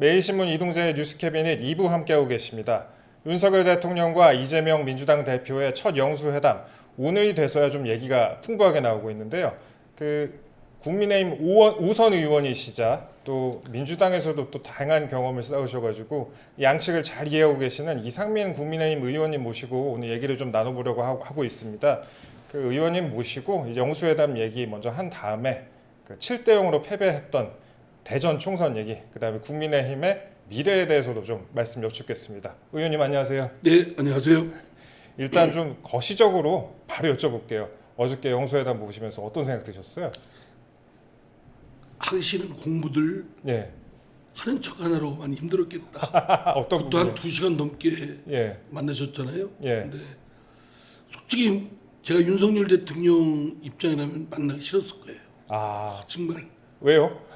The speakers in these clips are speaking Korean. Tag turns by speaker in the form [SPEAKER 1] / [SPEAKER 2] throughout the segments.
[SPEAKER 1] 매일신문 이동재 뉴스캐비닛 2부 함께하고 계십니다. 윤석열 대통령과 이재명 민주당 대표의 첫 영수회담 오늘이 돼서야 좀 얘기가 풍부하게 나오고 있는데요. 그 국민의힘 오선 의원이시자 또 민주당에서도 또 다양한 경험을 쌓으셔가지고 양측을 잘 이해하고 계시는 이상민 국민의힘 의원님 모시고 오늘 얘기를 좀 나눠보려고 하고, 있습니다. 그 의원님 모시고 영수회담 얘기 먼저 한 다음에 그 7대 0으로 패배했던 대전 총선 얘기, 그다음에 국민의힘의 미래에 대해서도 좀 말씀 여쭙겠습니다. 의원님 안녕하세요.
[SPEAKER 2] 네, 안녕하세요.
[SPEAKER 1] 일단 좀 거시적으로 바로 여쭤볼게요. 어저께 영수회담 보시면서 어떤 생각 드셨어요?
[SPEAKER 2] 싫은 공부들
[SPEAKER 1] 예.
[SPEAKER 2] 하는 척 하느라고 많이 힘들었겠다.
[SPEAKER 1] 어떤
[SPEAKER 2] 또 한? 두 시간 넘게
[SPEAKER 1] 예.
[SPEAKER 2] 만나셨잖아요.
[SPEAKER 1] 예.
[SPEAKER 2] 근데 솔직히 제가 윤석열 대통령 입장이라면 만나기 싫었을 거예요.
[SPEAKER 1] 아
[SPEAKER 2] 정말.
[SPEAKER 1] 왜요?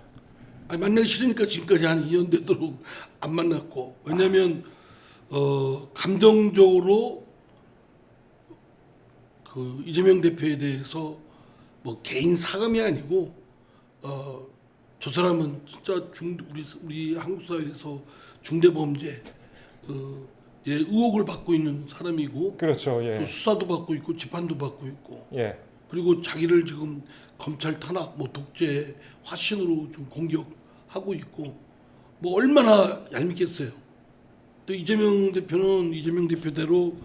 [SPEAKER 2] 아니, 만나기 싫으니까 지금까지 한 2년 되도록 안 만났고 왜냐하면 어, 감정적으로 그 이재명 대표에 대해서 뭐 개인 사감이 아니고 어, 저 사람은 진짜 중 우리 우리 한국 사회에서 중대 범죄 어, 예, 의혹을 받고 있는 사람이고
[SPEAKER 1] 그렇죠. 예.
[SPEAKER 2] 또 수사도 받고 있고 재판도 받고 있고
[SPEAKER 1] 예.
[SPEAKER 2] 그리고 자기를 지금 검찰 탄압, 뭐 독재 화신으로 좀 공격 하고 있고 뭐 얼마나 얄밉겠어요. 또 이재명 대표는 이재명 대표대로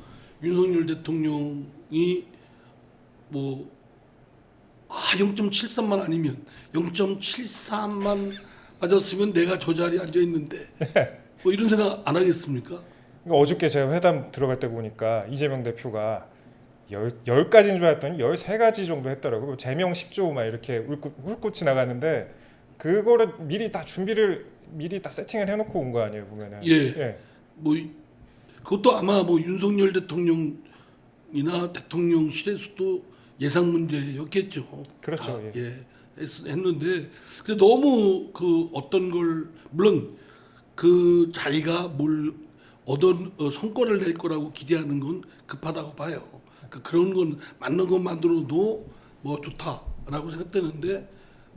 [SPEAKER 2] 윤석열 대통령이 뭐 아, 0.73만 아니면 0.73만 맞았으면 내가 저 자리에 앉아 있는데 뭐 이런 생각 안 하겠습니까?
[SPEAKER 1] 그러니까 어저께 제가 회담 들어갈 때 보니까 이재명 대표가 열, 열 가지인 줄 알았더니 열세 가지 정도 했더라고요. 제명 10조 막 이렇게 훑고, 훑고 지나가는데 그거를 미리 다 준비를 미리 다 세팅을 해놓고 온 거 아니에요 보면은.
[SPEAKER 2] 예.
[SPEAKER 1] 예.
[SPEAKER 2] 뭐 이- 그것도 아마 뭐 윤석열 대통령이나 대통령실에서도 예상 문제였겠죠.
[SPEAKER 1] 그렇죠,
[SPEAKER 2] 다,
[SPEAKER 1] 예.
[SPEAKER 2] 예. 했- 했는데 근데 너무 그 어떤 걸 물론 그 자기가 뭘 어떤 어, 성과를 낼 거라고 기대하는 건 급하다고 봐요. 그 그런 건 맞는 것만으로도 뭐 좋다라고 생각되는데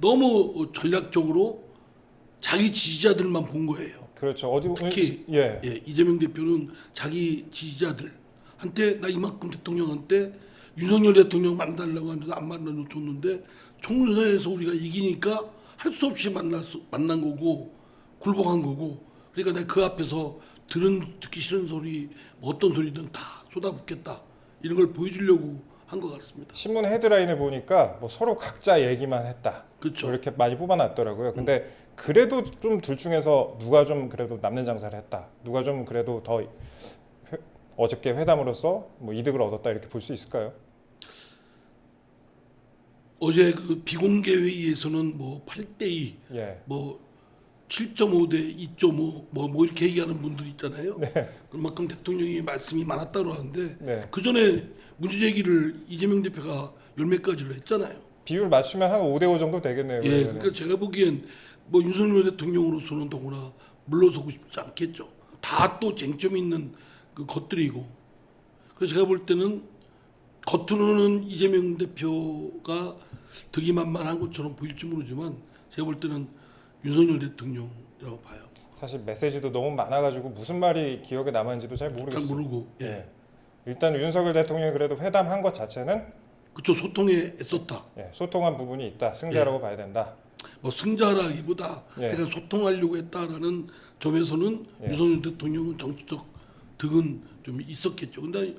[SPEAKER 2] 너무 어, 전략적으로 자기 지지자들만 본 거예요.
[SPEAKER 1] 그렇죠. 어디
[SPEAKER 2] 특히
[SPEAKER 1] 예.
[SPEAKER 2] 예, 이재명 대표는 자기 지지자들한테 나 이만큼 대통령한테 윤석열 대통령 만나려고 하는데 안 만나줬는데 총선에서 우리가 이기니까 할 수 없이 만났 만난 거고 굴복한 거고 그러니까 내가 그 앞에서 들은 듣기 싫은 소리 뭐 어떤 소리든 다 쏟아붓겠다 이런 걸 보여주려고 한 것 같습니다.
[SPEAKER 1] 신문 헤드라인을 보니까 뭐 서로 각자 얘기만 했다.
[SPEAKER 2] 그렇죠.
[SPEAKER 1] 뭐 이렇게 많이 뽑아놨더라고요. 근데 그래도 좀 둘 중에서 누가 좀 그래도 남는 장사를 했다. 누가 좀 그래도 더 회- 어저께 회담으로서 뭐 이득을 얻었다 이렇게 볼 수 있을까요?
[SPEAKER 2] 어제 그 비공개 회의에서는 뭐 8대 2
[SPEAKER 1] 예.
[SPEAKER 2] 뭐 7.5 대 2.5 뭐, 뭐 이렇게 얘기하는 분들 있잖아요. 그만큼 대통령이 말씀이 많았다고 하는데
[SPEAKER 1] 네.
[SPEAKER 2] 그 전에 문제 제기를 이재명 대표가 열몇 가지를 했잖아요.
[SPEAKER 1] 비율 맞추면 한 5대 5 정도 되겠네요.
[SPEAKER 2] 예,
[SPEAKER 1] 그러면은.
[SPEAKER 2] 그러니까 제가 보기엔 뭐 윤석열 대통령으로서는 더구나 물러서고 싶지 않겠죠. 다 또 쟁점 있는 그 것들이고. 그래서 제가 볼 때는 겉으로는 이재명 대표가 득이 만만한 것처럼 보일지 모르지만 제가 볼 때는 윤석열 대통령이라고 봐요.
[SPEAKER 1] 사실 메시지도 너무 많아가지고 무슨 말이 기억에 남았는지도
[SPEAKER 2] 잘잘
[SPEAKER 1] 모르겠어요.
[SPEAKER 2] 모르고 예.
[SPEAKER 1] 예. 일단 윤석열 대통령이 그래도 회담한 것 자체는
[SPEAKER 2] 그쵸 소통에 애썼다.
[SPEAKER 1] 예, 소통한 부분이 있다. 승자라고 봐야 된다.
[SPEAKER 2] 뭐 승자라기보다
[SPEAKER 1] 예.
[SPEAKER 2] 약간 소통하려고 했다라는 점에서는
[SPEAKER 1] 예.
[SPEAKER 2] 윤석열 대통령은 정치적 득은 좀 있었겠죠. 근데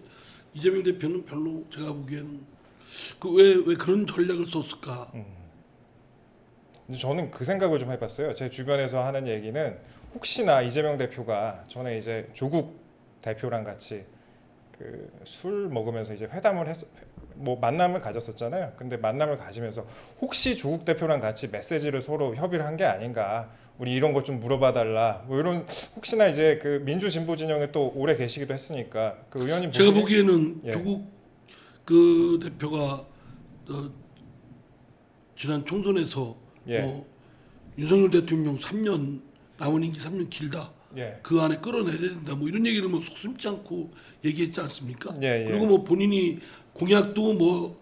[SPEAKER 2] 이재명 대표는 별로 제가 보기에는 그 왜 왜 그런 전략을 썼을까?
[SPEAKER 1] 음. 근데 저는 그 생각을 좀 해봤어요. 제 주변에서 하는 얘기는 혹시나 이재명 대표가 전에 이제 조국 대표랑 같이 그 술 먹으면서 이제 회담을 했, 뭐 만남을 가졌었잖아요. 근데 만남을 가지면서 혹시 조국 대표랑 같이 메시지를 서로 협의를 한 게 아닌가. 우리 이런 것 좀 물어봐 달라. 뭐 이런 혹시나 이제 그 민주 진보 진영에 또 오래 계시기도 했으니까 그 의원님
[SPEAKER 2] 제가
[SPEAKER 1] 보시기에-
[SPEAKER 2] 보기에는
[SPEAKER 1] 예.
[SPEAKER 2] 조국 그 대표가 어, 지난 총선에서
[SPEAKER 1] 예.
[SPEAKER 2] 뭐 윤석열 대통령 3년 남은 임기 3년 길다.
[SPEAKER 1] 예.
[SPEAKER 2] 그 안에 끌어내야 된다. 뭐 이런 얘기를 뭐 속심지 않고 얘기했지 않습니까?
[SPEAKER 1] 예, 예.
[SPEAKER 2] 그리고 뭐 본인이 공약도 뭐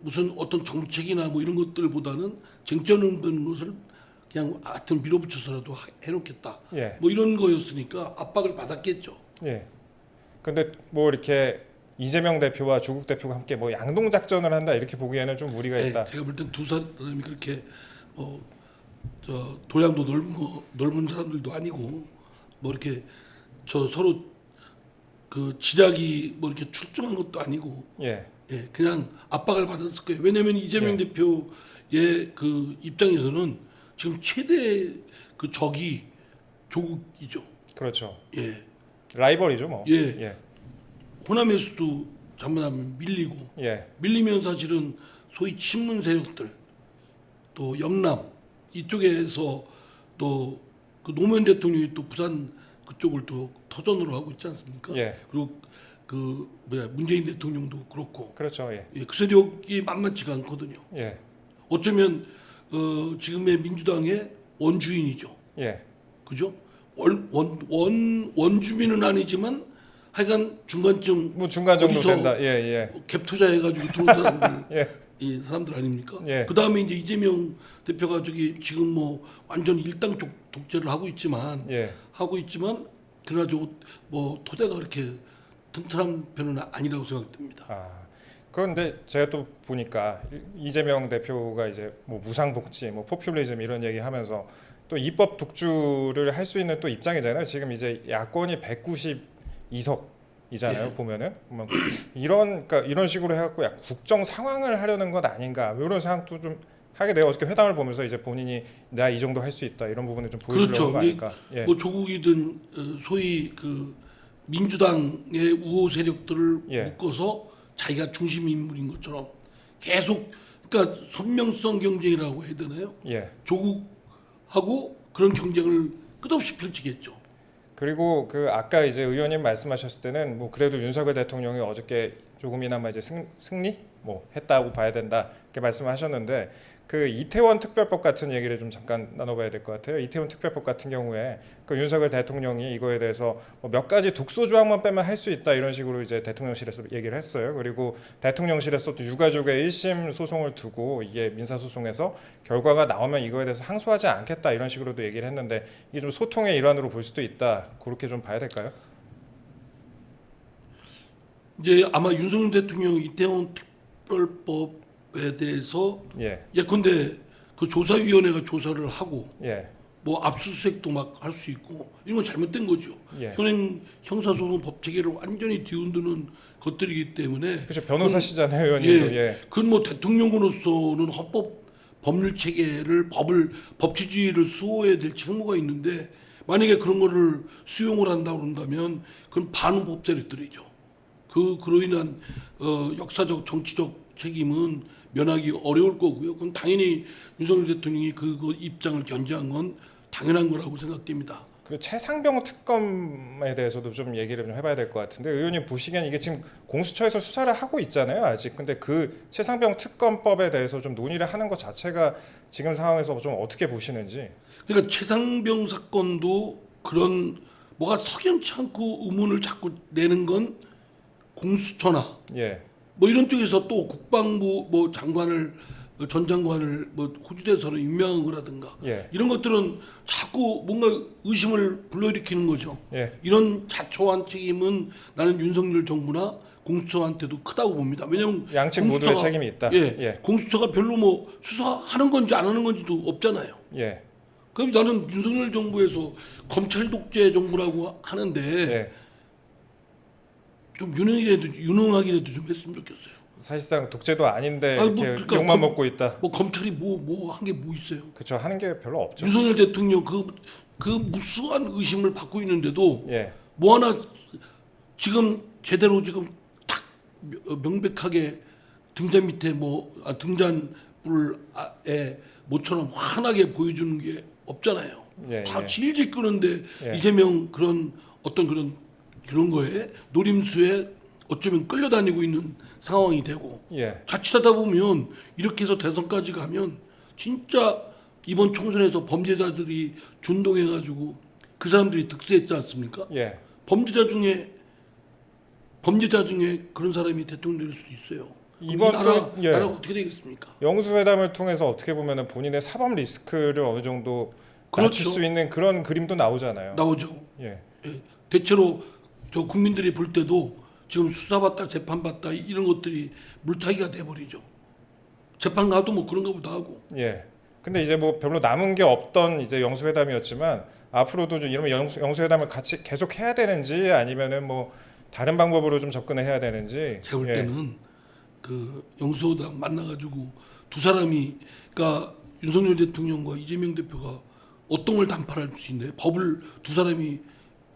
[SPEAKER 2] 무슨 어떤 정책이나 뭐 이런 것들보다는 쟁점 없는 것을 그냥 하여튼 밀어붙여서라도 하- 해놓겠다.
[SPEAKER 1] 예.
[SPEAKER 2] 뭐 이런 거였으니까 압박을 받았겠죠.
[SPEAKER 1] 예. 근데 뭐 이렇게 이재명 대표와 조국 대표가 함께 뭐 양동 작전을 한다 이렇게 보기에는 좀 무리가
[SPEAKER 2] 네,
[SPEAKER 1] 있다.
[SPEAKER 2] 제가 볼 땐 두 사람이 그렇게 뭐 저 도량도 넓은 거 넓은 사람들도 아니고 뭐 이렇게 저 서로 그 지작이 뭐 이렇게 출중한 것도 아니고
[SPEAKER 1] 예.
[SPEAKER 2] 예, 그냥 압박을 받았을 거예요. 왜냐하면 이재명
[SPEAKER 1] 예.
[SPEAKER 2] 대표의 그 입장에서는 지금 최대 그 적이 조국이죠.
[SPEAKER 1] 그렇죠.
[SPEAKER 2] 예,
[SPEAKER 1] 라이벌이죠, 뭐.
[SPEAKER 2] 예.
[SPEAKER 1] 예.
[SPEAKER 2] 호남에서도 잘못하면 밀리고
[SPEAKER 1] 예.
[SPEAKER 2] 밀리면 사실은 소위 친문 세력들 또 영남 이쪽에서 또 그 노무현 대통령이 또 부산 그쪽을 또 터전으로 하고 있지 않습니까?
[SPEAKER 1] 예.
[SPEAKER 2] 그리고 그 뭐야 문재인 대통령도 그렇고
[SPEAKER 1] 그렇죠. 예.
[SPEAKER 2] 예, 그 세력이 만만치가 않거든요.
[SPEAKER 1] 예.
[SPEAKER 2] 어쩌면 어, 지금의 민주당의 원주인이죠.
[SPEAKER 1] 예.
[SPEAKER 2] 그죠? 원, 원, 원, 원주민은 아니지만 하여간 중간쯤
[SPEAKER 1] 뭐 중간 정도
[SPEAKER 2] 어디서
[SPEAKER 1] 된다. 예, 예.
[SPEAKER 2] 갭 투자해가지고 들어온 사람들
[SPEAKER 1] 예.
[SPEAKER 2] 이 사람들 아닙니까?
[SPEAKER 1] 예.
[SPEAKER 2] 그 다음에 이제 이재명 대표가 저기 지금 뭐 완전 일당 쪽 독재를 하고 있지만
[SPEAKER 1] 예.
[SPEAKER 2] 하고 있지만 그러나 저뭐 토대가 그렇게 튼튼한 편은 아니라고 생각됩니다.
[SPEAKER 1] 아. 그런데 제가 또 보니까 이- 이재명 대표가 이제 뭐 무상복지, 뭐 포퓰리즘 이런 얘기하면서 또 입법 독주를 할 수 있는 또 입장이잖아요. 지금 이제 야권이 192석 이잖아요.
[SPEAKER 2] 예.
[SPEAKER 1] 보면은 뭐 이런 그러니까 이런 식으로 해갖고 약 국정 상황을 하려는 것 아닌가 뭐 이런 생각도 좀 하게 돼요. 어저께 회담을 보면서 이제 본인이 나 이 정도 할 수 있다 이런 부분을 좀 보여주려는
[SPEAKER 2] 그렇죠.
[SPEAKER 1] 거 아닐까. 예.
[SPEAKER 2] 뭐 조국이든 어, 소위 그 민주당의 우호 세력들을
[SPEAKER 1] 예.
[SPEAKER 2] 묶어서 자기가 중심 인물인 것처럼 계속 그러니까 선명성 경쟁이라고 해야 되나요?
[SPEAKER 1] 예.
[SPEAKER 2] 조국하고 그런 경쟁을 끝없이 펼치겠죠.
[SPEAKER 1] 그리고 그 아까 이제 의원님 말씀하셨을 때는 뭐 그래도 윤석열 대통령이 어저께 조금이나마 이제 승, 승리? 뭐 했다고 봐야 된다. 이렇게 말씀하셨는데 그 이태원 특별법 같은 얘기를 좀 잠깐 나눠봐야 될 것 같아요. 이태원 특별법 같은 경우에 그 윤석열 대통령이 이거에 대해서 뭐몇 가지 독소 조항만 빼면 할 수 있다 이런 식으로 이제 대통령실에서 얘기를 했어요. 그리고 대통령실에서 또 유가족의 1심 소송을 두고 이게 민사 소송에서 결과가 나오면 이거에 대해서 항소하지 않겠다 이런 식으로도 얘기를 했는데 이게 좀 소통의 일환으로 볼 수도 있다. 그렇게 좀 봐야 될까요?
[SPEAKER 2] 이제 아마 윤석열 대통령 이태원 특별법에 대해서
[SPEAKER 1] 예,
[SPEAKER 2] 예컨대 그 조사위원회가 조사를 하고
[SPEAKER 1] 예,
[SPEAKER 2] 뭐 압수수색도 막 할 수 있고 이런 건 잘못된 거죠.
[SPEAKER 1] 예.
[SPEAKER 2] 현행 형사소송 법 체계를 완전히 뒤흔드는 것들이기 때문에
[SPEAKER 1] 그렇죠. 변호사시잖아요, 의원님도. 예,
[SPEAKER 2] 그건 뭐 대통령으로서는 헌법 법률 체계를 법을 법치주의를 수호해야 될 책무가 있는데 만약에 그런 거를 수용을 한다 그런다면 그건 반응법 세력들이죠. 그 그로 인한 어, 역사적 정치적 책임은 면하기 어려울 거고요. 그럼 당연히 윤석열 대통령이 그, 그 입장을 견제한 건 당연한 거라고 생각됩니다.
[SPEAKER 1] 그 최상병 특검에 대해서도 좀 얘기를 좀 해봐야 될 것 같은데 의원님 보시기엔 이게 지금 공수처에서 수사를 하고 있잖아요, 아직. 근데 그 최상병 특검법에 대해서 좀 논의를 하는 것 자체가 지금 상황에서 좀 어떻게 보시는지.
[SPEAKER 2] 그러니까 최상병 사건도 그런 뭐가 석연치 않고 의문을 자꾸 내는 건 공수처나
[SPEAKER 1] 예,
[SPEAKER 2] 뭐 이런 쪽에서 또 국방부 뭐 장관을 어, 전 장관을 뭐 호주 대사로 임명한 거라든가
[SPEAKER 1] 예,
[SPEAKER 2] 이런 것들은 자꾸 뭔가 의심을 불러일으키는 거죠.
[SPEAKER 1] 예,
[SPEAKER 2] 이런 자초한 책임은 나는 윤석열 정부나 공수처한테도 크다고 봅니다. 왜냐하면
[SPEAKER 1] 양측 모두의 책임이 있다.
[SPEAKER 2] 예,
[SPEAKER 1] 예,
[SPEAKER 2] 공수처가 별로 뭐 수사하는 건지 안 하는 건지도 없잖아요.
[SPEAKER 1] 예,
[SPEAKER 2] 그럼 나는 윤석열 정부에서 검찰 독재 정부라고 하는데
[SPEAKER 1] 예.
[SPEAKER 2] 좀 유능이라도 유능하기라도 좀 했으면 좋겠어요.
[SPEAKER 1] 사실상 독재도 아닌데
[SPEAKER 2] 아니, 뭐
[SPEAKER 1] 이렇게
[SPEAKER 2] 그러니까
[SPEAKER 1] 욕만
[SPEAKER 2] 검-
[SPEAKER 1] 먹고 있다.
[SPEAKER 2] 뭐 검찰이 뭐 뭐 한 게 뭐 있어요?
[SPEAKER 1] 그렇죠. 하는 게 별로 없죠.
[SPEAKER 2] 윤석열 대통령 그 그 무수한 의심을 받고 있는데도
[SPEAKER 1] 예,
[SPEAKER 2] 뭐 하나 지금 제대로 지금 딱 명- 명백하게 등잔 밑에 뭐 아, 등잔불에 모처럼 환하게 보여주는 게 없잖아요.
[SPEAKER 1] 예,
[SPEAKER 2] 다
[SPEAKER 1] 예.
[SPEAKER 2] 질질 끄는데
[SPEAKER 1] 예.
[SPEAKER 2] 이재명 그런 어떤 그런 그런 거에 노림수에 어쩌면 끌려다니고 있는 상황이 되고
[SPEAKER 1] 예,
[SPEAKER 2] 자칫하다 보면 이렇게 해서 대선까지 가면 진짜 이번 총선에서 범죄자들이 준동해가지고 그 사람들이 득세했지 않습니까?
[SPEAKER 1] 예,
[SPEAKER 2] 범죄자 중에 범죄자 중에 그런 사람이 대통령 될 수도 있어요.
[SPEAKER 1] 이번
[SPEAKER 2] 나라
[SPEAKER 1] 또 예.
[SPEAKER 2] 나라가 어떻게 되겠습니까?
[SPEAKER 1] 영수회담을 통해서 어떻게 보면은 본인의 사법 리스크를 어느 정도 낮출
[SPEAKER 2] 그렇죠.
[SPEAKER 1] 수 있는 그런 그림도 나오잖아요.
[SPEAKER 2] 나오죠.
[SPEAKER 1] 예.
[SPEAKER 2] 예, 대체로 저 국민들이 볼 때도 지금 수사받다 재판받다 이런 것들이 물타기가 돼버리죠. 재판 가도 뭐 그런가 보다 하고
[SPEAKER 1] 예. 근데 이제 뭐 별로 남은 게 없던 이제 영수회담이었지만 앞으로도 좀 이러면 영수, 영수회담을 같이 계속 해야 되는지 아니면은 뭐 다른 방법으로 좀 접근을 해야 되는지
[SPEAKER 2] 제가 볼
[SPEAKER 1] 예.
[SPEAKER 2] 때는 그 영수호당 만나가지고 두 사람이 그러니까 윤석열 대통령과 이재명 대표가 어떤 걸 단판할 수 있나요? 법을 두 사람이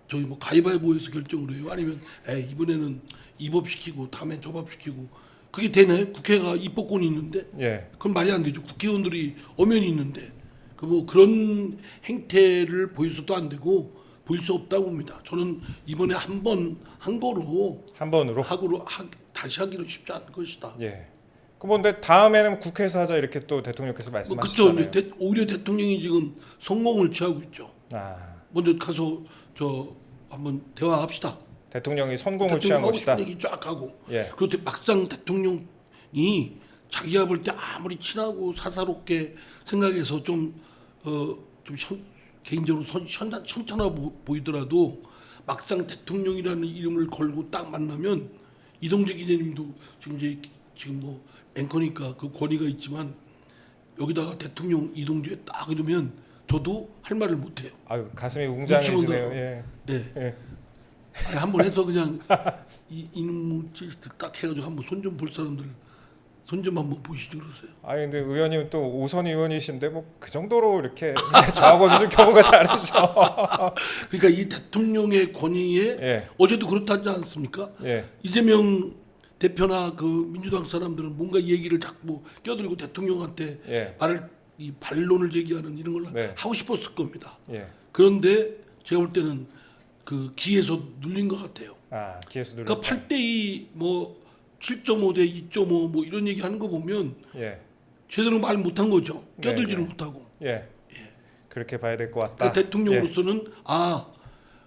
[SPEAKER 2] 저기 뭐 가위바위보에서 결정을 해요? 아니면 에 이번에는 이법시키고 다음엔 저법시키고 그게 되나요? 국회가 입법권이 있는데
[SPEAKER 1] 예.
[SPEAKER 2] 그건 말이 안 되죠. 국회의원들이 엄연히 있는데 그 뭐 그런 행태를 보여서도 안 되고 보일 수 없다고 봅니다. 저는 이번에 한 번 한 거로
[SPEAKER 1] 한 번으로
[SPEAKER 2] 하고로 하, 다시 하기는 쉽지 않을 것이다.
[SPEAKER 1] 예. 그런데 다음에는 국회에서 하자 이렇게 또 대통령께서
[SPEAKER 2] 뭐 그렇죠.
[SPEAKER 1] 말씀하셨잖아요.
[SPEAKER 2] 이제 대- 오히려 대통령이 지금 성공을 취하고 있죠.
[SPEAKER 1] 아,
[SPEAKER 2] 먼저 가서 저 한번 대화합시다.
[SPEAKER 1] 대통령이 선공을
[SPEAKER 2] 대통령 하고
[SPEAKER 1] 것이다.
[SPEAKER 2] 얘기 쫙 하고
[SPEAKER 1] 예.
[SPEAKER 2] 그런데 막상 대통령이 자기가 볼 때 아무리 친하고 사사롭게 생각해서 좀 어, 좀 현- 개인적으로 선, 현, 현찮아 보- 보이더라도 막상 대통령이라는 이름을 걸고 딱 만나면 이동재 기자님도 지금 이제 지금 뭐 앵커니까 그 권위가 있지만 여기다가 대통령 이동재 딱 이러면 저도 할 말을 못 해요.
[SPEAKER 1] 아유 가슴이 웅장해지네요. 예.
[SPEAKER 2] 네.
[SPEAKER 1] 예.
[SPEAKER 2] 아니, 한번 해서 그냥 이 이놈 딱 해가지고 한번 손 좀 볼 사람들 손 좀 한번 보시죠 그러세요.
[SPEAKER 1] 아니 근데 의원님 또 오선 의원이신데 뭐 그 정도로 이렇게 저하고는 좀 경우가 다르죠.
[SPEAKER 2] 그러니까 이 대통령의 권위에
[SPEAKER 1] 예.
[SPEAKER 2] 어제도 그렇다지 않습니까?
[SPEAKER 1] 예.
[SPEAKER 2] 이재명 대표나 그 민주당 사람들은 뭔가 얘기를 자꾸 껴들고 대통령한테
[SPEAKER 1] 예.
[SPEAKER 2] 말을 이 반론을 제기하는 이런 걸
[SPEAKER 1] 네.
[SPEAKER 2] 하고 싶었을 겁니다.
[SPEAKER 1] 예.
[SPEAKER 2] 그런데 제가 볼 때는 그 기에서 눌린 것 같아요.
[SPEAKER 1] 아 기에서 눌렀.
[SPEAKER 2] 그러니까 8대 2 뭐 7.5 대 2.5 뭐 이런 얘기 하는 거 보면
[SPEAKER 1] 예.
[SPEAKER 2] 제대로 말 못한 거죠.
[SPEAKER 1] 네,
[SPEAKER 2] 껴들지를
[SPEAKER 1] 네.
[SPEAKER 2] 못하고.
[SPEAKER 1] 예. 그렇게 봐야 될 것 같다.
[SPEAKER 2] 그러니까 대통령으로서는 아,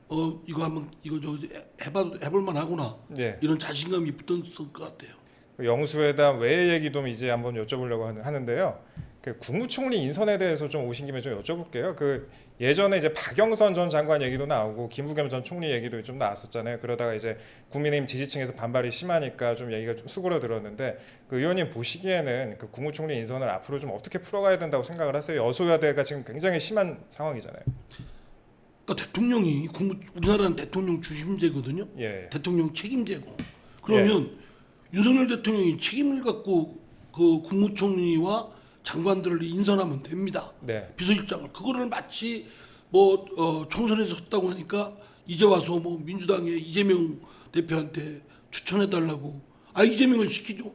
[SPEAKER 2] 어 이거 한번 이거 저 해봐도 해볼 만하구나
[SPEAKER 1] 예. 예.
[SPEAKER 2] 이런 자신감이 붙었을 것 같아요.
[SPEAKER 1] 그 영수회담 외의 얘기도 이제 한번 여쭤보려고 하는- 하는데요. 그 국무총리 인선에 대해서 좀 오신 김에 좀 여쭤볼게요. 그 예전에 이제 박영선 전 장관 얘기도 나오고 김부겸 전 총리 얘기도 좀 나왔었잖아요. 그러다가 이제 국민의힘 지지층에서 반발이 심하니까 좀 얘기가 좀 수그러들었는데 그 의원님 보시기에는 그 국무총리 인선을 앞으로 좀 어떻게 풀어가야 된다고 생각을 하세요? 여소야대가 지금 굉장히 심한 상황이잖아요.
[SPEAKER 2] 그러니까 대통령이 국무, 우리나라는 대통령 주심제거든요.
[SPEAKER 1] 예.
[SPEAKER 2] 대통령 책임제고. 그러면 윤석열 대통령이 책임을 갖고 그 국무총리와 장관들을 인선하면 됩니다.
[SPEAKER 1] 네.
[SPEAKER 2] 비서실장을 그거를 마치 뭐 어, 총선에서 했다고 하니까 이제 와서 뭐 민주당의 이재명 대표한테 추천해 달라고 아 이재명을 시키죠.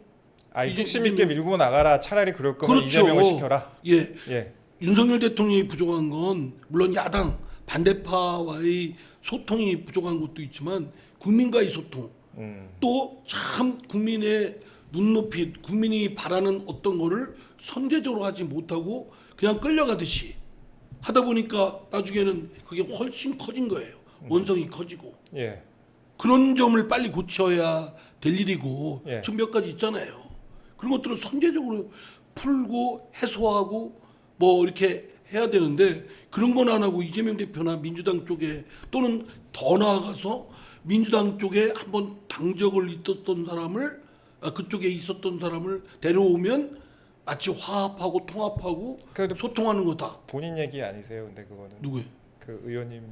[SPEAKER 1] 아, 핵심 있게 밀고 나가라. 차라리 그럴 거면
[SPEAKER 2] 그렇죠.
[SPEAKER 1] 이재명을 시켜라.
[SPEAKER 2] 예,
[SPEAKER 1] 예.
[SPEAKER 2] 윤석열 대통령이 부족한 건 물론 야당 반대파와의 소통이 부족한 것도 있지만 국민과의 소통
[SPEAKER 1] 음.
[SPEAKER 2] 또 참 국민의 눈높이 국민이 바라는 어떤 거를 선제적으로 하지 못하고 그냥 끌려가듯이 하다 보니까 나중에는 그게 훨씬 커진 거예요. 원성이 커지고
[SPEAKER 1] 예.
[SPEAKER 2] 그런 점을 빨리 고쳐야 될 일이고
[SPEAKER 1] 예.
[SPEAKER 2] 지금 몇 가지 있잖아요. 그런 것들을 선제적으로 풀고 해소하고 뭐 이렇게 해야 되는데 그런 건 안 하고 이재명 대표나 민주당 쪽에 또는 더 나아가서 민주당 쪽에 한번 당적을 있었던 사람을 아, 그쪽에 있었던 사람을 데려오면 마치 화합하고 통합하고
[SPEAKER 1] 그래도
[SPEAKER 2] 소통하는 거다.
[SPEAKER 1] 본인 얘기 아니세요? 근데 그거는
[SPEAKER 2] 누구예요?
[SPEAKER 1] 그 의원님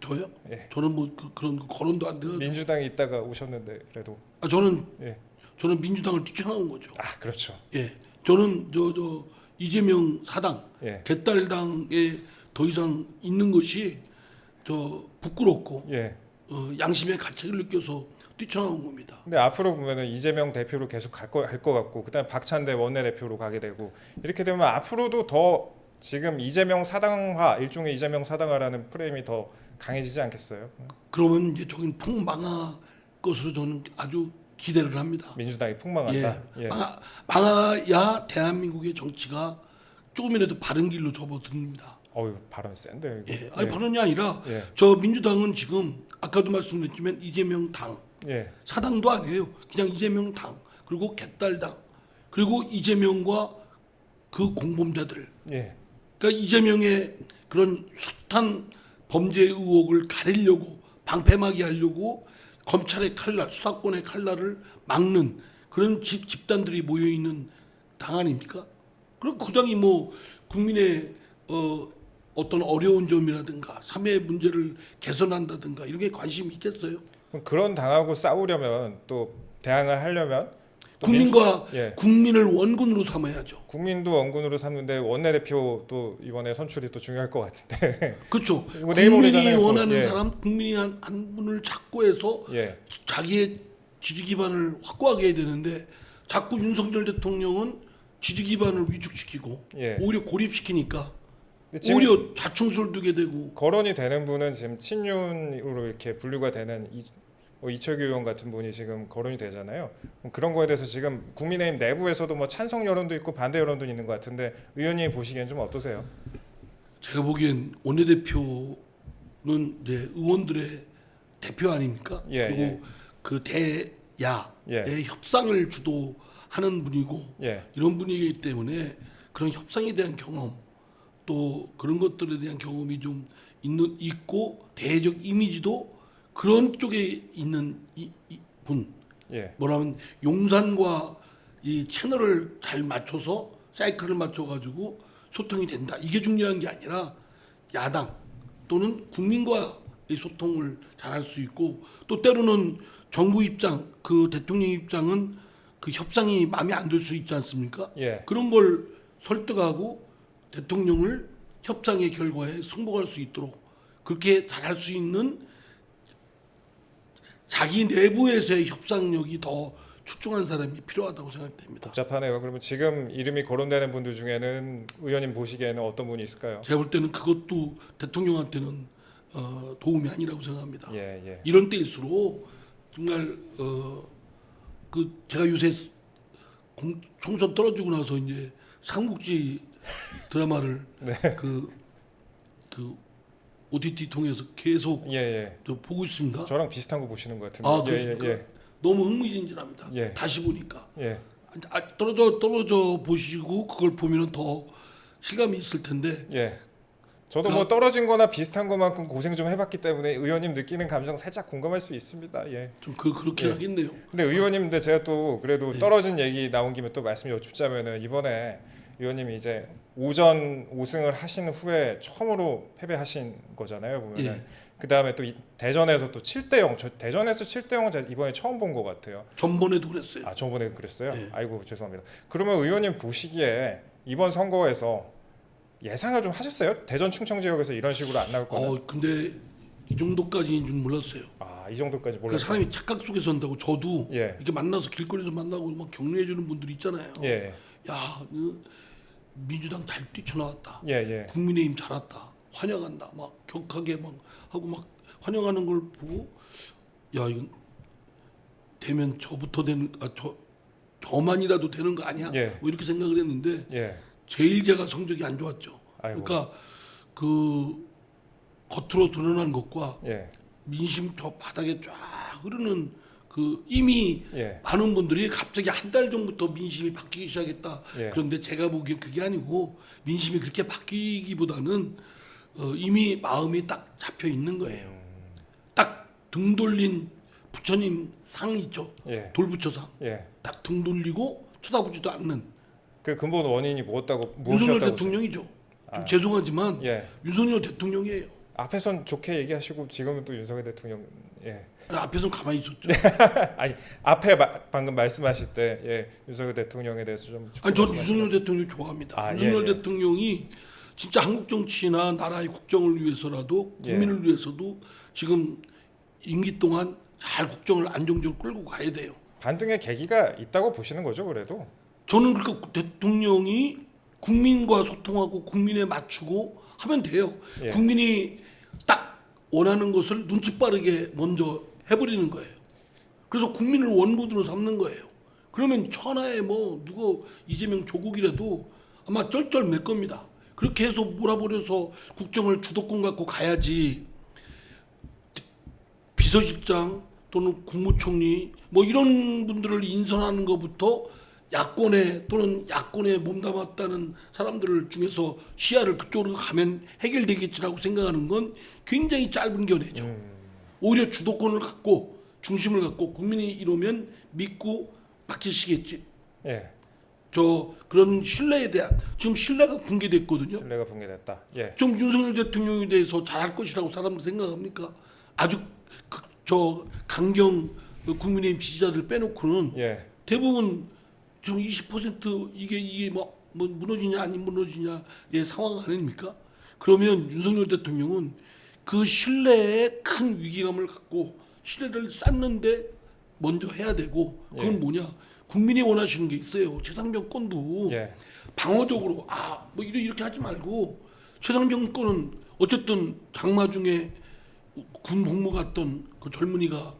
[SPEAKER 2] 저요?
[SPEAKER 1] 예.
[SPEAKER 2] 저는 뭐 그, 런 거론도 안 돼요.
[SPEAKER 1] 민주당에 있다가 오셨는데 그래도
[SPEAKER 2] 아, 저는
[SPEAKER 1] 예.
[SPEAKER 2] 저는 민주당을 뛰쳐나온 거죠.
[SPEAKER 1] 아 그렇죠.
[SPEAKER 2] 예, 저는 저 저 이재명 사당
[SPEAKER 1] 예.
[SPEAKER 2] 개딸당에 더 이상 있는 것이 저 부끄럽고
[SPEAKER 1] 예.
[SPEAKER 2] 어, 양심의 가책을 느껴서 뛰쳐나온 겁니다.
[SPEAKER 1] 근데 앞으로 보면은 이재명 대표로 계속 갈거할것 같고 그다음에 박찬대 원내대표로 가게 되고 이렇게 되면 앞으로도 더 지금 이재명 사당화 일종의 이재명 사당화라는 프레임이 더 강해지지 않겠어요?
[SPEAKER 2] 그러면 이제 저긴 폭망할 것으로 저는 아주 기대를 합니다.
[SPEAKER 1] 민주당이 폭망한다. 예.
[SPEAKER 2] 망하, 망해야 대한민국의 정치가 조금이라도 바른 길로 접어듭니다.
[SPEAKER 1] 어유 발언 센데요 이거.
[SPEAKER 2] 예, 아니 바른이 아니라
[SPEAKER 1] 예.
[SPEAKER 2] 저 민주당은 지금 아까도 말씀드렸지만 이재명 당
[SPEAKER 1] 예.
[SPEAKER 2] 사당도 아니에요. 그냥 이재명 당. 그리고 개딸당 그리고 이재명과 그 공범자들
[SPEAKER 1] 예.
[SPEAKER 2] 그러니까 이재명의 그런 숱한 범죄 의혹을 가리려고 방패막이 하려고 검찰의 칼날, 수사권의 칼날을 막는 그런 집, 집단들이 모여 있는 당 아닙니까? 그럼 그 당이 뭐 국민의 어, 어떤 어려운 점이라든가 사회 문제를 개선한다든가 이런 게 관심이 있겠어요?
[SPEAKER 1] 그런 당하고 싸우려면 또 대항을 하려면 또
[SPEAKER 2] 국민과
[SPEAKER 1] 민주- 예.
[SPEAKER 2] 국민을 원군으로 삼아야죠.
[SPEAKER 1] 국민도 원군으로 삼는데 원내대표도 이번에 선출이 또 중요할 것 같은데.
[SPEAKER 2] 그렇죠.
[SPEAKER 1] 이거 내일
[SPEAKER 2] 국민이
[SPEAKER 1] 모레잖아요, 뭐.
[SPEAKER 2] 원하는
[SPEAKER 1] 예.
[SPEAKER 2] 사람, 국민이 한, 한 분을 찾고 해서
[SPEAKER 1] 예.
[SPEAKER 2] 자기의 지지 기반을 확고하게 해야 되는데 자꾸 윤석열 대통령은 지지 기반을 위축시키고
[SPEAKER 1] 예.
[SPEAKER 2] 오히려 고립시키니까 오히려 자충수를 두게 되고
[SPEAKER 1] 거론이 되는 분은 지금 친윤으로 이렇게 분류가 되는 이, 뭐 이철규 의원 같은 분이 지금 거론이 되잖아요. 그런 거에 대해서 지금 국민의힘 내부에서도 뭐 찬성 여론도 있고 반대 여론도 있는 것 같은데 의원님이 보시기엔 좀 어떠세요?
[SPEAKER 2] 제가 보기엔 원내대표는 이제 의원들의 대표 아닙니까?
[SPEAKER 1] 예,
[SPEAKER 2] 그리고
[SPEAKER 1] 예.
[SPEAKER 2] 그 대야의
[SPEAKER 1] 예.
[SPEAKER 2] 협상을 주도하는 분이고
[SPEAKER 1] 예.
[SPEAKER 2] 이런 분이기 때문에 그런 협상에 대한 경험 또 그런 것들에 대한 경험이 좀 있는 있고 대외적 이미지도 그런 쪽에 있는 이, 이 분
[SPEAKER 1] 예.
[SPEAKER 2] 뭐라면 용산과 이 채널을 잘 맞춰서 사이클을 맞춰 가지고 소통이 된다 이게 중요한 게 아니라 야당 또는 국민과 의 소통을 잘할 수 있고 또 때로는 정부 입장 그 대통령 입장은 그 협상이 마음에 안 들 수 있지 않습니까?
[SPEAKER 1] 예.
[SPEAKER 2] 그런 걸 설득하고 대통령을 협상의 결과에 승복할 수 있도록 그렇게 잘할 수 있는 자기 내부에서의 협상력이 더 출중한 사람이 필요하다고 생각됩니다.
[SPEAKER 1] 복잡하네요. 그러면 지금 이름이 거론되는 분들 중에는 의원님 보시기에는 어떤 분이 있을까요?
[SPEAKER 2] 제가 볼 때는 그것도 대통령한테는 어, 도움이 아니라고 생각합니다.
[SPEAKER 1] 예, 예.
[SPEAKER 2] 이런 때일수록 정말 어, 그 제가 요새 공, 총선 떨어지고 나서 이제 삼국지 드라마를
[SPEAKER 1] 네.
[SPEAKER 2] 그, 그 OTT 통해서 계속
[SPEAKER 1] 예, 예.
[SPEAKER 2] 저 보고 있습니다.
[SPEAKER 1] 저랑 비슷한 거 보시는 것 같은데.
[SPEAKER 2] 아
[SPEAKER 1] 예, 예,
[SPEAKER 2] 그렇습니까? 너무 흥미진진합니다.
[SPEAKER 1] 예.
[SPEAKER 2] 다시 보니까
[SPEAKER 1] 예.
[SPEAKER 2] 아, 떨어져 떨어져 보시고 그걸 보면은 더 실감이 있을 텐데
[SPEAKER 1] 예. 저도
[SPEAKER 2] 그-
[SPEAKER 1] 뭐 떨어진 거나 비슷한 것만큼 고생 좀 해봤기 때문에 의원님 느끼는 감정 살짝 공감할 수 있습니다. 예.
[SPEAKER 2] 좀 그, 그렇긴
[SPEAKER 1] 예.
[SPEAKER 2] 하겠네요.
[SPEAKER 1] 근데 의원님인데 제가 또 그래도
[SPEAKER 2] 네.
[SPEAKER 1] 떨어진 얘기 나온 김에 또 말씀 여쭙자면은 이번에 의원님이 이제 오전 5승을 하신 후에 처음으로 패배하신 거잖아요. 보면은
[SPEAKER 2] 예.
[SPEAKER 1] 그 다음에 또 이- 대전에서 또 7대 0. 저 대전에서 7대 0은 제가 이번에 처음 본 것 같아요.
[SPEAKER 2] 전번에도 그랬어요.
[SPEAKER 1] 아 저번에 그랬어요.
[SPEAKER 2] 네.
[SPEAKER 1] 아이고 죄송합니다. 그러면 의원님 보시기에 이번 선거에서 예상을 좀 하셨어요? 대전 충청 지역에서 이런 식으로 안 나올 거는?
[SPEAKER 2] 어 근데 이 정도까지인 줄 몰랐어요.
[SPEAKER 1] 아이 정도까지
[SPEAKER 2] 그러니까
[SPEAKER 1] 몰랐어요.
[SPEAKER 2] 사람이 착각 속에 산다고 저도
[SPEAKER 1] 예.
[SPEAKER 2] 이렇게 만나서 길거리에서 만나고 막 격려해 주는 분들 있잖아요.
[SPEAKER 1] 예,
[SPEAKER 2] 야, 그 민주당 잘 뛰쳐나왔다.
[SPEAKER 1] 예, 예,
[SPEAKER 2] 국민의힘 잘했다. 환영한다. 막 격하게 막 하고 막 환영하는 걸 보고 야, 이건 되면 저부터 되는 아, 저 저만이라도 되는 거 아니야?
[SPEAKER 1] 예.
[SPEAKER 2] 뭐 이렇게 생각을 했는데
[SPEAKER 1] 예.
[SPEAKER 2] 제일 제가 성적이 안 좋았죠.
[SPEAKER 1] 아이고.
[SPEAKER 2] 그러니까 그 겉으로 드러난 것과
[SPEAKER 1] 예,
[SPEAKER 2] 민심 저 바닥에 쫙 흐르는 그 이미
[SPEAKER 1] 예,
[SPEAKER 2] 많은 분들이 갑자기 한 달 전부터 민심이 바뀌기 시작했다.
[SPEAKER 1] 예.
[SPEAKER 2] 그런데 제가 보기엔 그게 아니고 민심이 그렇게 바뀌기보다는 어, 이미 마음이 딱 잡혀 있는 거예요.
[SPEAKER 1] 음.
[SPEAKER 2] 딱등 돌린 부처님 상 있죠.
[SPEAKER 1] 예,
[SPEAKER 2] 돌부처상.
[SPEAKER 1] 예.
[SPEAKER 2] 딱 등 돌리고 쳐다보지도 않는
[SPEAKER 1] 그 근본 원인이 무엇다고
[SPEAKER 2] 윤석열
[SPEAKER 1] 무엇이었다고
[SPEAKER 2] 대통령이죠. 좀
[SPEAKER 1] 아.
[SPEAKER 2] 죄송하지만
[SPEAKER 1] 예.
[SPEAKER 2] 윤석열 대통령이에요.
[SPEAKER 1] 앞에선 좋게 얘기하시고 지금은 또 윤석열 대통령 예.
[SPEAKER 2] 앞에서 가만히 있었죠.
[SPEAKER 1] 아니 앞에 마, 방금 말씀하실 때 예, 윤석열 대통령에 대해서 좀
[SPEAKER 2] 아니
[SPEAKER 1] 말씀하시면-
[SPEAKER 2] 윤석열 대통령 좋아합니다.
[SPEAKER 1] 아,
[SPEAKER 2] 윤석열
[SPEAKER 1] 예, 예.
[SPEAKER 2] 대통령이 진짜 한국 정치나 나라의 국정을 위해서라도
[SPEAKER 1] 예.
[SPEAKER 2] 국민을 위해서도 지금 임기 동안 잘 국정을 안정적으로 끌고 가야 돼요.
[SPEAKER 1] 반등의 계기가 있다고 보시는 거죠, 그래도?
[SPEAKER 2] 저는 그러니까 대통령이 국민과 소통하고 국민에 맞추고 하면 돼요.
[SPEAKER 1] 예.
[SPEAKER 2] 국민이 딱 원하는 것을 눈치 빠르게 먼저 해버리는 거예요. 그래서 국민을 원군으로 삼는 거예요. 그러면 천하에 뭐 누구 이재명 조국이라도 아마 쩔쩔맬 겁니다. 그렇게 해서 몰아버려서 국정을 주도권 갖고 가야지 비서실장 또는 국무총리 뭐 이런 분들을 인선하는 것부터 야권에 또는 야권에 몸담았다는 사람들을 중에서 시야를 그쪽으로 가면 해결되겠지라고 생각하는 건 굉장히 짧은 견해죠.
[SPEAKER 1] 음,
[SPEAKER 2] 오히려 주도권을 갖고 중심을 갖고 국민이 이러면 믿고 맡기시겠지.
[SPEAKER 1] 예,
[SPEAKER 2] 저 그런 신뢰에 대한 지금 신뢰가 붕괴됐거든요.
[SPEAKER 1] 신뢰가 붕괴됐다. 예,
[SPEAKER 2] 좀 윤석열 대통령에 대해서 잘할 것이라고 사람들 생각합니까? 아주 그, 저 강경 그 국민의힘 지지자들 빼놓고는
[SPEAKER 1] 예,
[SPEAKER 2] 대부분 지금 20% 이게 이게 뭐, 뭐 무너지냐 아니 무너지냐의 상황 아닙니까? 그러면 윤석열 대통령은 그 신뢰에 큰 위기감을 갖고 신뢰를 쌓는데 먼저 해야 되고 그건
[SPEAKER 1] 예.
[SPEAKER 2] 뭐냐? 국민이 원하시는 게 있어요. 최상병 건도
[SPEAKER 1] 예,
[SPEAKER 2] 방어적으로 아 뭐 이렇게 이렇게 하지 말고 최상병 건은 어쨌든 장마 중에 군 복무 갔던 그 젊은이가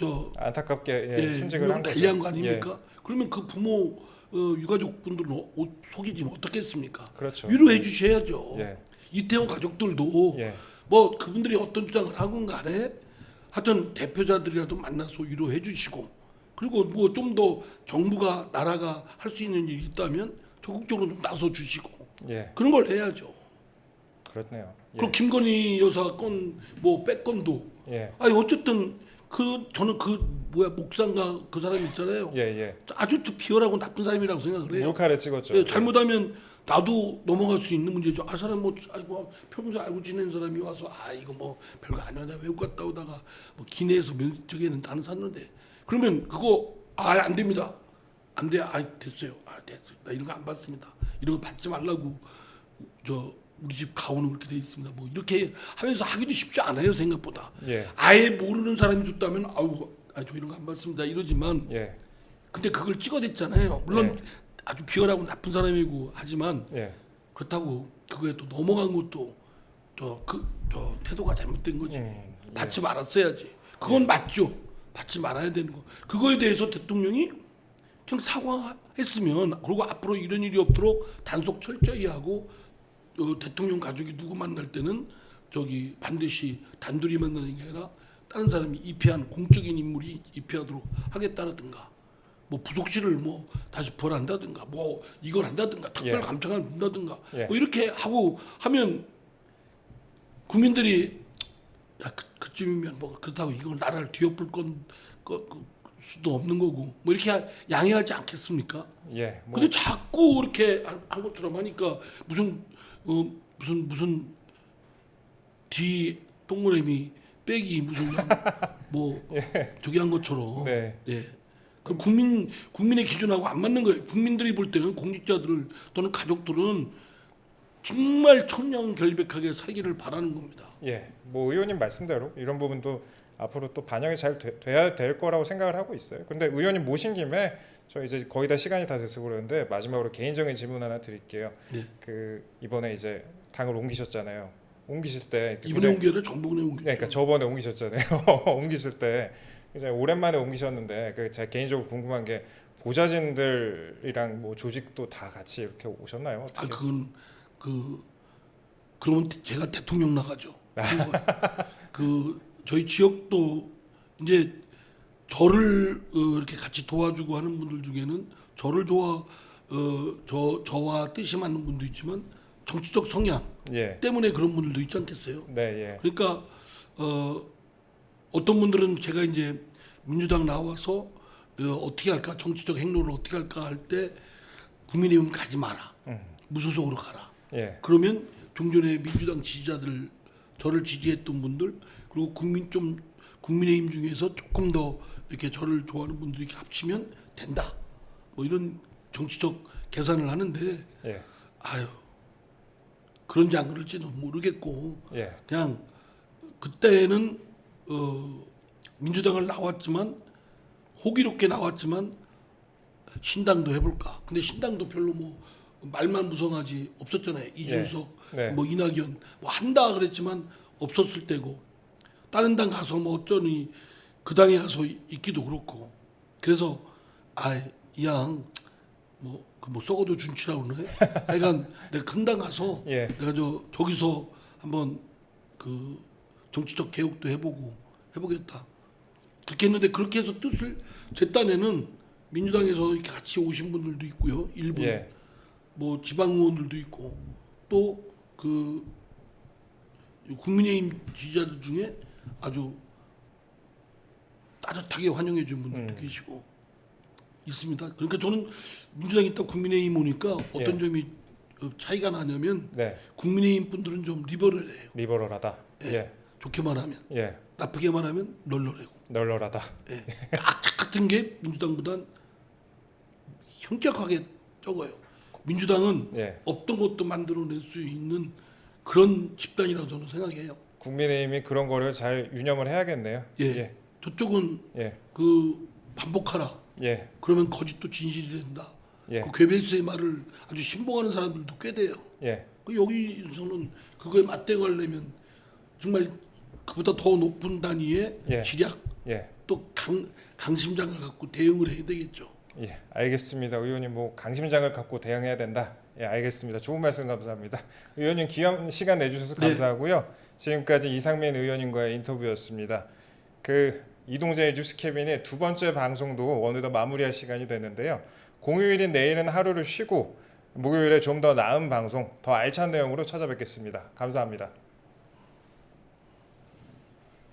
[SPEAKER 2] 저
[SPEAKER 1] 안타깝게 예,
[SPEAKER 2] 예,
[SPEAKER 1] 순직을 한 거죠.
[SPEAKER 2] 달리한 거 아닙니까? 그러면 그 부모 어, 유가족분들은 어, 어, 속이지면 어떻겠습니까?
[SPEAKER 1] 예, 그렇죠.
[SPEAKER 2] 위로해 주셔야죠.
[SPEAKER 1] 예,
[SPEAKER 2] 이태원 가족들도
[SPEAKER 1] 예,
[SPEAKER 2] 뭐 그분들이 어떤 주장을 하건 간에 하여튼 대표자들이라도 만나서 위로해 주시고 그리고 뭐 좀 더 정부가 나라가 할 수 있는 일이 있다면 적극적으로 좀 나서 주시고
[SPEAKER 1] 예,
[SPEAKER 2] 그런 걸 해야죠.
[SPEAKER 1] 그렇네요.
[SPEAKER 2] 그리고 김건희 여사 건뭐 빼건도
[SPEAKER 1] 예,
[SPEAKER 2] 아니 어쨌든 그 저는 그 뭐야 목사인가 그 사람 있잖아요.
[SPEAKER 1] 예, 예,
[SPEAKER 2] 아주 비열하고 나쁜 사람이라고 생각을 해요.
[SPEAKER 1] 몰카를 찍었죠.
[SPEAKER 2] 예, 잘못하면 나도 넘어갈 수 있는 문제죠. 아 사람 뭐 아이고 평소에 알고 지낸 사람이 와서 아 이거 뭐 별거 아니야 나 외국 갔다 오다가 뭐 기내에서 면 저기는 나는 샀는데 그러면 그거 아 안 됩니다. 안 돼. 아 됐어요. 아 됐어요. 나 이런 거안 받습니다. 이런 거 받지 말라고 저 우리 집 가오는 그렇게 돼 있습니다. 뭐 이렇게 하면서 하기도 쉽지 않아요 생각보다.
[SPEAKER 1] 예,
[SPEAKER 2] 아예 모르는 사람이 줬다면 아우 아, 저 이런 거안 받습니다 이러지만
[SPEAKER 1] 예,
[SPEAKER 2] 근데 그걸 찍어냈잖아요. 물론
[SPEAKER 1] 네.
[SPEAKER 2] 아주 비열하고 나쁜 사람이고 하지만
[SPEAKER 1] 예,
[SPEAKER 2] 그렇다고 그거에 또 넘어간 것도 저 그 저 태도가 잘못된 거지.
[SPEAKER 1] 음,
[SPEAKER 2] 받지 말았어야지. 그건 맞죠. 받지 말아야 되는 거. 그거에 대해서 대통령이 그냥 사과했으면 그리고 앞으로 이런 일이 없도록 단속 철저히 하고 어, 대통령 가족이 누구 만날 때는 저기 반드시 단둘이 만나는 게 아니라 다른 사람이 입회한 공적인 인물이 입회하도록 하겠다라든가 뭐 부속실을 뭐 다시 부활한다든가 뭐 이걸 한다든가 특별
[SPEAKER 1] 예.
[SPEAKER 2] 감찰을 한다든가
[SPEAKER 1] 예.
[SPEAKER 2] 뭐 이렇게 하고 하면 국민들이 야 그, 그쯤이면 뭐 그렇다고 이걸 나라를 뒤엎을 건 거, 그 수도 없는 거고 뭐 이렇게 하- 양해하지 않겠습니까?
[SPEAKER 1] 예, 뭐,
[SPEAKER 2] 근데 자꾸 이렇게 한, 한 것처럼 하니까 무슨 어, 무슨 무슨 뒤 동그라미 빼기 무슨 뭐 저기 한 것처럼
[SPEAKER 1] 네,
[SPEAKER 2] 예. 그 국민 국민의 기준하고 안 맞는 거예요. 국민들이 볼 때는 공직자들 또는 가족들은 정말 청량결백하게 살기를 바라는 겁니다.
[SPEAKER 1] 예, 뭐 의원님 말씀대로 이런 부분도 앞으로 또 반영이 잘 돼, 돼야 될 거라고 생각을 하고 있어요. 근데 의원님 모신 김에 저 이제 거의 다 시간이 다 돼서 그러는데 마지막으로 개인적인 질문 하나 드릴게요.
[SPEAKER 2] 네.
[SPEAKER 1] 그 이번에 이제 당을 옮기셨잖아요. 옮기실 때
[SPEAKER 2] 이번에 온 게.
[SPEAKER 1] 네, 그러니까 저번에 옮기셨잖아요. 옮기실 때 이제 오랜만에 옮기셨는데 그 제가 개인적으로 궁금한 게 보좌진들이랑 뭐 조직도 다 같이 이렇게 오셨나요?
[SPEAKER 2] 아
[SPEAKER 1] 어떻게?
[SPEAKER 2] 그건 그 그러면 대- 제가 대통령 나가죠. 그 저희 지역도 이제 저를 어, 이렇게 같이 도와주고 하는 분들 중에는 저를 좋아 어 저 저와 뜻이 맞는 분도 있지만 정치적 성향
[SPEAKER 1] 예,
[SPEAKER 2] 때문에 그런 분들도 있지 않겠어요?
[SPEAKER 1] 네, 예,
[SPEAKER 2] 그러니까 어 어떤 분들은 제가 이제 민주당 나와서 어, 어떻게 할까? 정치적 행로를 어떻게 할까? 할 때 국민의힘 가지 마라.
[SPEAKER 1] 음,
[SPEAKER 2] 무소속으로 가라
[SPEAKER 1] 예,
[SPEAKER 2] 그러면 종전에 민주당 지지자들 저를 지지했던 분들 그리고 국민 좀 국민의힘 중에서 조금 더 이렇게 저를 좋아하는 분들이 합치면 된다. 뭐 이런 정치적 계산을 하는데
[SPEAKER 1] 예,
[SPEAKER 2] 아유 그런지 안 그럴지도 모르겠고
[SPEAKER 1] 예,
[SPEAKER 2] 그냥 그때는 어, 민주당을 나왔지만 호기롭게 나왔지만 신당도 해볼까. 근데 신당도 별로 뭐 말만 무성하지 없었잖아요. 이준석,
[SPEAKER 1] 네.
[SPEAKER 2] 뭐 이낙연 뭐 한다 그랬지만 없었을 때고 다른 당 가서 뭐 어쩌니 그 당에 가서 이- 있기도 그렇고 그래서 아이양 뭐 그뭐 썩어도 준치라고 그러네. 하여간 내가 큰 당 가서
[SPEAKER 1] 예.
[SPEAKER 2] 내가 저 저기서 한번 그 정치적 개혁도 해보고 해보겠다. 그렇게 했는데 그렇게 해서 뜻을 제 딴에는 민주당에서 이렇게 같이 오신 분들도 있고요. 일부
[SPEAKER 1] 예.
[SPEAKER 2] 뭐 지방 의원들도 있고 또 그 국민의힘 지지자들 중에 아주 따뜻하게 환영해 준 분들도
[SPEAKER 1] 음.
[SPEAKER 2] 계시고 있습니다. 그러니까 저는 민주당이 있다 국민의힘 오니까 어떤
[SPEAKER 1] 예.
[SPEAKER 2] 점이 어, 차이가 나냐면
[SPEAKER 1] 네.
[SPEAKER 2] 국민의힘 분들은 좀 리버럴해요.
[SPEAKER 1] 리버럴하다. 예.
[SPEAKER 2] 좋게 말하면
[SPEAKER 1] 예.
[SPEAKER 2] 나쁘게 말하면 널널하고
[SPEAKER 1] 널널하다.
[SPEAKER 2] 예. 악착 같은 게 민주당보단 현격하게 적어요. 민주당은
[SPEAKER 1] 예.
[SPEAKER 2] 없던 것도 만들어낼 수 있는 그런 집단이라고 저는 생각해요.
[SPEAKER 1] 국민의힘이 그런 거를 잘 유념을 해야겠네요.
[SPEAKER 2] 예.
[SPEAKER 1] 예.
[SPEAKER 2] 저쪽은
[SPEAKER 1] 예.
[SPEAKER 2] 그 반복하라.
[SPEAKER 1] 예.
[SPEAKER 2] 그러면 거짓도 진실이 된다.
[SPEAKER 1] 예.
[SPEAKER 2] 그 괴벨스의 말을 아주 신봉하는 사람들도 꽤 돼요.
[SPEAKER 1] 예.
[SPEAKER 2] 그 여기서는 그거에 맞대응하려면 정말 그보다 더 높은 단위의
[SPEAKER 1] 예.
[SPEAKER 2] 지략
[SPEAKER 1] 예.
[SPEAKER 2] 또 강, 강심장을 갖고 대응을 해야 되겠죠.
[SPEAKER 1] 예, 알겠습니다. 의원님 뭐 강심장을 갖고 대응해야 된다. 예, 알겠습니다. 좋은 말씀 감사합니다. 의원님 귀한 시간 내주셔서
[SPEAKER 2] 네.
[SPEAKER 1] 감사하고요. 지금까지 이상민 의원님과의 인터뷰였습니다. 그 이동재의 뉴스캐빈의 두 번째 방송도 어느덧 마무리할 시간이 됐는데요. 공휴일인 내일은 하루를 쉬고 목요일에 좀 더 나은 방송, 더 알찬 내용으로 찾아뵙겠습니다. 감사합니다.